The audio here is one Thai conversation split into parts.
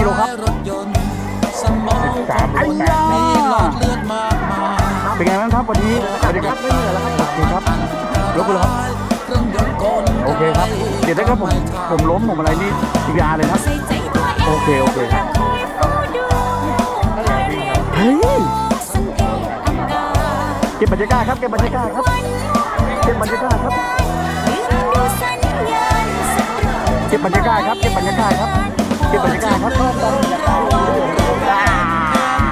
กิโลครับสมองของคนมีหลอดเลือดมาเป็นไงบ้างครับวันนี้สวัสดีครับไม่เหนื่อยแล้วครับโอเคครับยกมือครับเครื่องยนต์กลโอเคครับเดี๋ยวถ้าเกิดผมผมล้มผมอะไรนี่ทีพีอาเลยนะใส่ใจตัวเองโอเคโอเคครับเฝ้าดูเรียนเฮ้ยสังเก็บบรรยากาศครับเก็บบรรยากาศครับเก็บบรรยากาศครับดูสัญญาณสักครั้งเก็บบรรยากาศครับ เก็บบรรยากาศครับเก็บบรรยากาศครับอ่า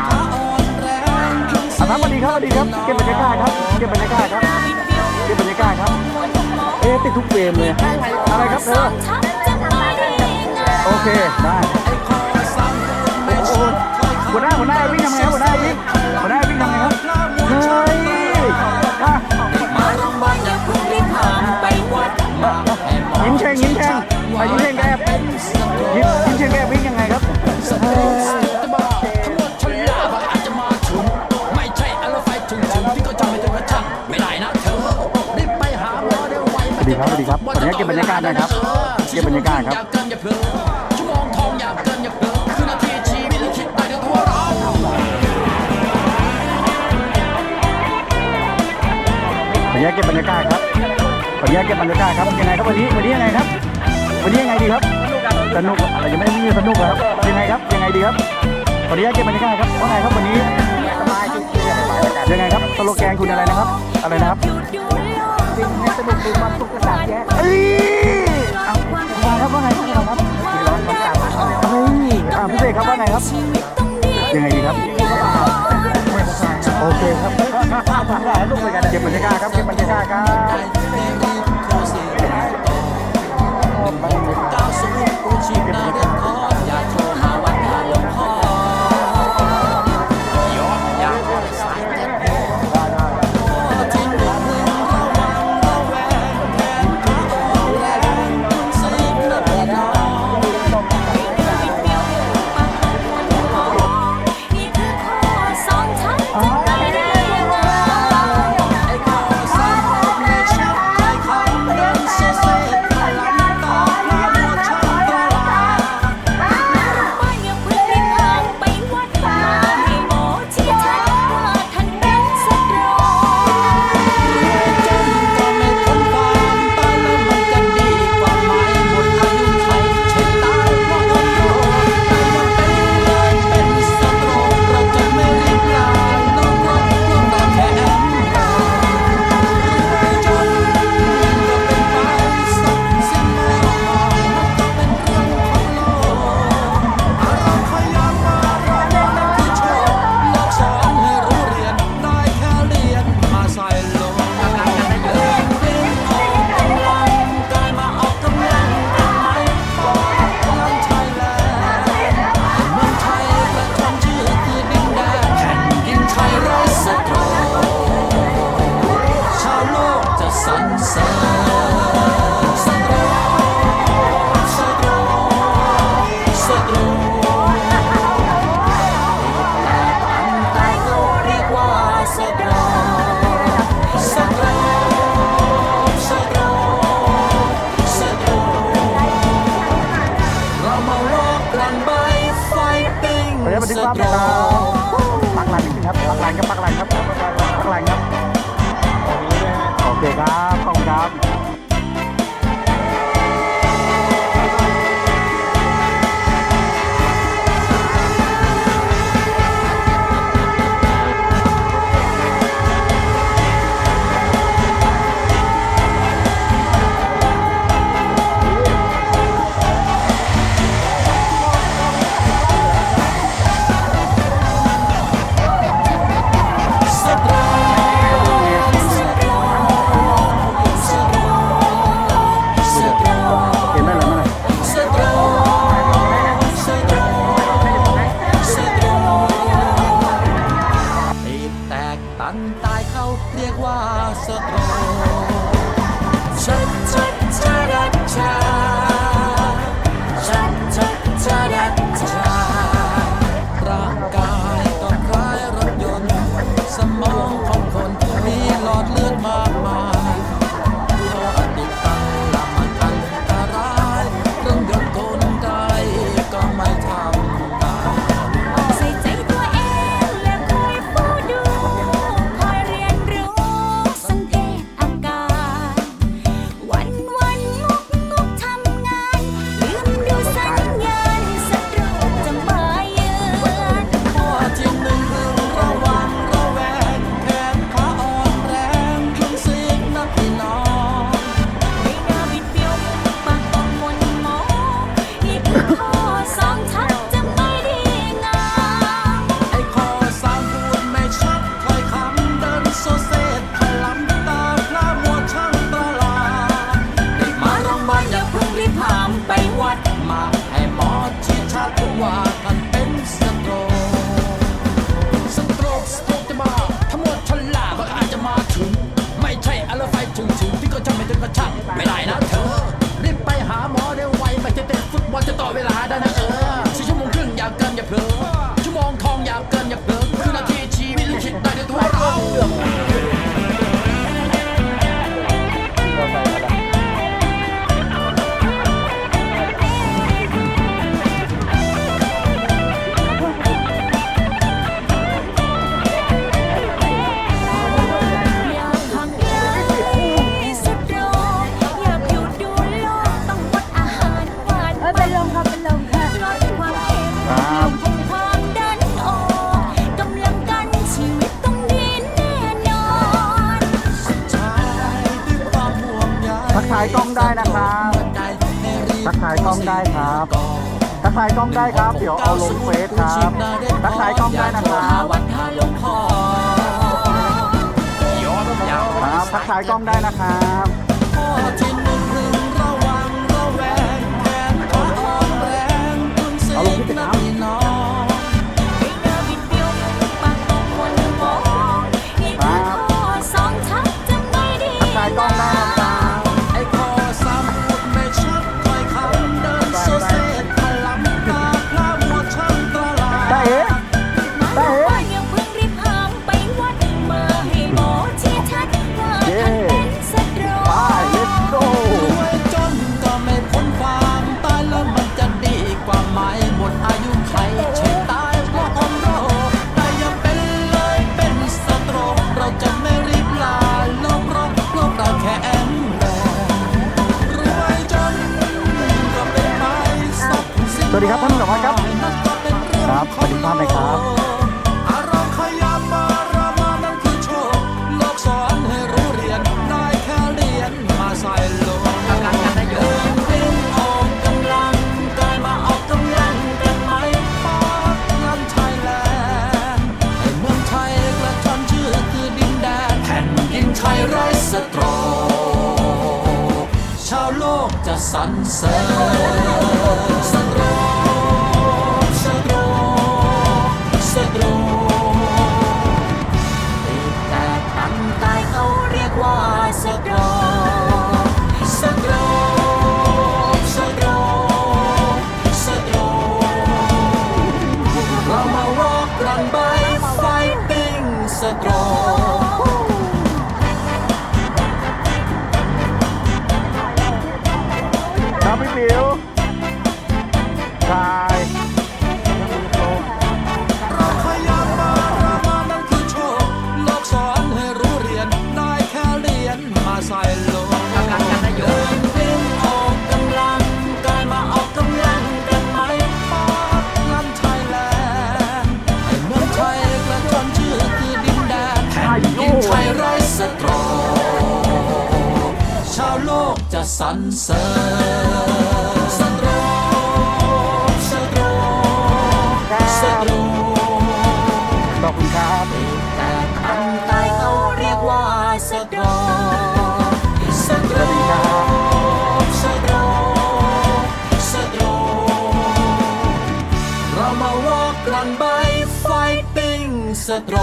ครับสวัสดีครับสวัสดีครับ เก็บบรรยากาศครับ เก็บบรรยากาศครับ เก็บบรรยากาศครับ เอ๊ะติดทุกเฟรมเลย อะไรครับเธอ โอเค ได้หหัวหน้าหัวหน้าวิ่งทำไงครับหัวหน้าวิ่งหัวหน้าวิ่งทำไงครับ สวัสดีครับสวัสดีครับขออนุญาตเก็บบรรยากาศน่อยครับเก็บบรรยากาศครับอย่าเกินอย่าเผลอช่วโมงทองอย่าเกินอย่าเผลอคือาทีชีวิตลิขิตได้ด้วยตัวาขออนุญาตเก็บบรรยากาศครับขออนุญาตเก็บบรรยากาศครับยังไงครับวันนี้วันนี้ยังไงครับ วันนี้ยังไงดีครับ สนุกอะไรยังไม่ได้มีสนุกเหรอครับยังไงครับยังไงดีครับขออนุญาตเก็บบรรยากาศครับว่าไงครับวันนี้ยังไงครับสโลแกนคุณอะไรนะครับ อะไรนะครับดูดูโลกสิ่งให้สนุกคือความสุขกระสับแยะเอ้ยเอาว่าครับว่าไงครับครับเฮ้ยอ่าพิเศษครับว่าไงครับชีวิตต้องดียังไงดีครับโอเคครับเก็บบรรยากาศครับเก็บบรรยากาศครับ ครับปักหลังนิดนึงครับปักหลังครับปักหลังครับปักหลังครับ กล้องได้นะครับทักทายกล้องได้ครับทักทายกล้องได้ครับ เดี๋ยวเอาลงเฟซครับทักทายกล้องได้นะครับครับทักทายกล้องได้นะครับ สันเสริญ สันเสริญสันโรสันโรสันโรขอบคุณครับแต่คำตายเขาเรียกว่าสันโรสันโรสันโรสันโรเรามาวอกกันใบไฟติ้งสันโร